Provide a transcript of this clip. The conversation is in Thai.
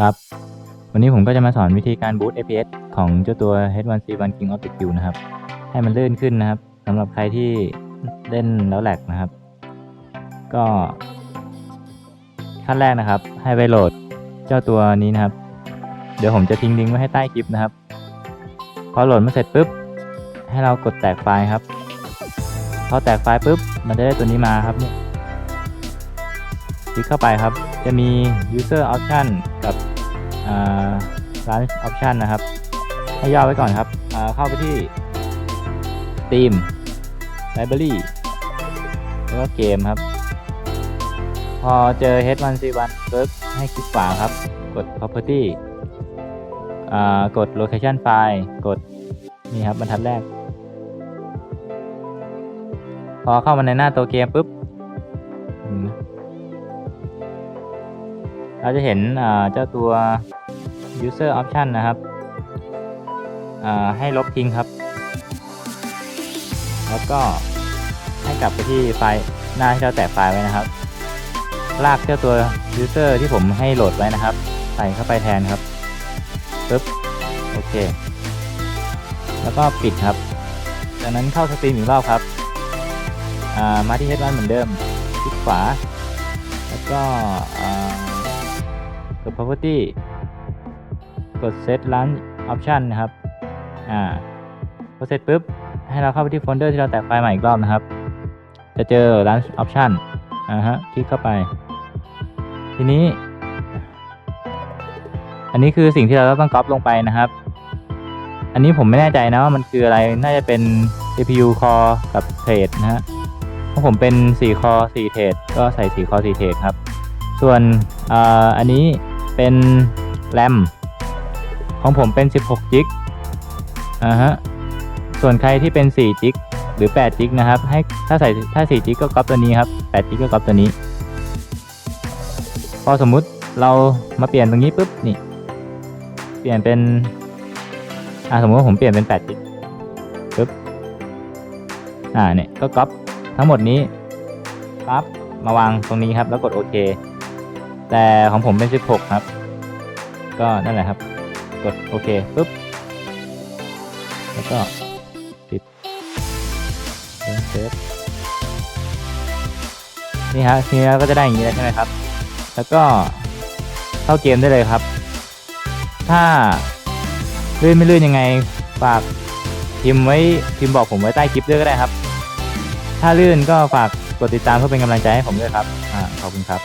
ครับ วันนี้ผมก็จะมาสอนวิธีการบูต APS ของเจ้าตัว H1C1 King of the Q นะครับ ให้มันลื่นขึ้นนะครับสำหรับใครที่เล่นแล้วแหลกนะครับ ก็ ขั้นแรกนะครับ ให้ไปโหลดเจ้าตัวนี้นะครับ เดี๋ยวผมจะทิ้งลิงก์ไว้ให้ใต้คลิปนะครับ พอโหลดมาเสร็จปุ๊บ ให้เรากดแตกไฟล์ครับ พอแตกไฟล์ปุ๊บ มันจะได้ตัวนี้มาครับเนี่ยคลิกเข้าไปครับ จะมี user option กับอ่า launch option นะครับ ให้ย่อไว้ก่อนครับเข้าไปที่ Steam Library แล้วก็เกมครับ พอเจอ H1C1 ปุ๊บให้คลิกขวาครับ กด property กด location file กด นี่ครับบรรทัดแรก พอเข้ามาในหน้าตัวเกมปุ๊บ เราจะเห็นเจ้าตัว user option นะครับ ให้ลบทิ้งครับ แล้วก็ให้กลับไปที่ไฟล์หน้าที่เราแตะไฟล์ไว้นะครับ ลากเจ้าตัว user ที่ผมให้โหลดไว้นะครับ ใส่เข้าไปแทนครับปึ๊บโอเค แล้วก็ปิดครับ จากนั้นเข้าสตรีมอีกรอบครับามาที่ H1 เหมือนเดิม คลิกขวา แล้วก็ ด property กด set launch option นะครับ อ่าพอเสร็จปุ๊บ ให้เราเข้าไปที่โฟลเดอร์ที่เราแตะไฟล์ใหม่อีกรอบนะครับ จะเจอ launch option อ่าฮะ คลิกเข้าไป ทีนี้ อันนี้คือสิ่งที่เราต้องก๊อปลงไปนะครับ อันนี้ผมไม่แน่ใจนะว่ามันคืออะไร น่าจะเป็น CPU core กับเทรดนะฮะเพราะผมเป็น 4 core 4เทรดก็ใส่ 4 core 4เทรดครับ ส่วนอ่าอันนี้ เป็น RAM ของผมเป็น 16 จิกอ่าฮะ ส่วนใครที่เป็น 4 จิกหรือ 8 จิกนะครับ ให้ถ้าใส่ถ้า 4 จิกก็ก๊อปตัวนี้ครับ 8 จิกก็ก๊อปตัวนี้ พอสมมุติเรามาเปลี่ยนตรงนี้ปุ๊บนี่ เปลี่ยนเป็น อ่าสมมติว่าผมเปลี่ยนเป็น 8 จิกปุ๊บ อ่าเนี่ยก็ก๊อปทั้งหมดนี้ปั๊บมาวางตรงนี้ครับแล้วกดโอเค แต่ของผมเป็น 16 ครับ ก็นั่นแหละครับ กดโอเคปุ๊บ แล้วก็ปิดเซฟนี่ฮะทีนี้ก็จะได้อย่างนี้แล้วใช่ไหมครับ แล้วก็เข้าเกมได้เลยครับ ถ้าลื่นไม่ลื่นยังไงฝากพิมพ์ไว้พิมพ์บอกผมไว้ใต้คลิปด้วยก็ได้ครับ ถ้าลื่นก็ฝากกดติดตามเพื่อเป็นกำลังใจให้ผมด้วยครับ อ่า ขอบคุณครับ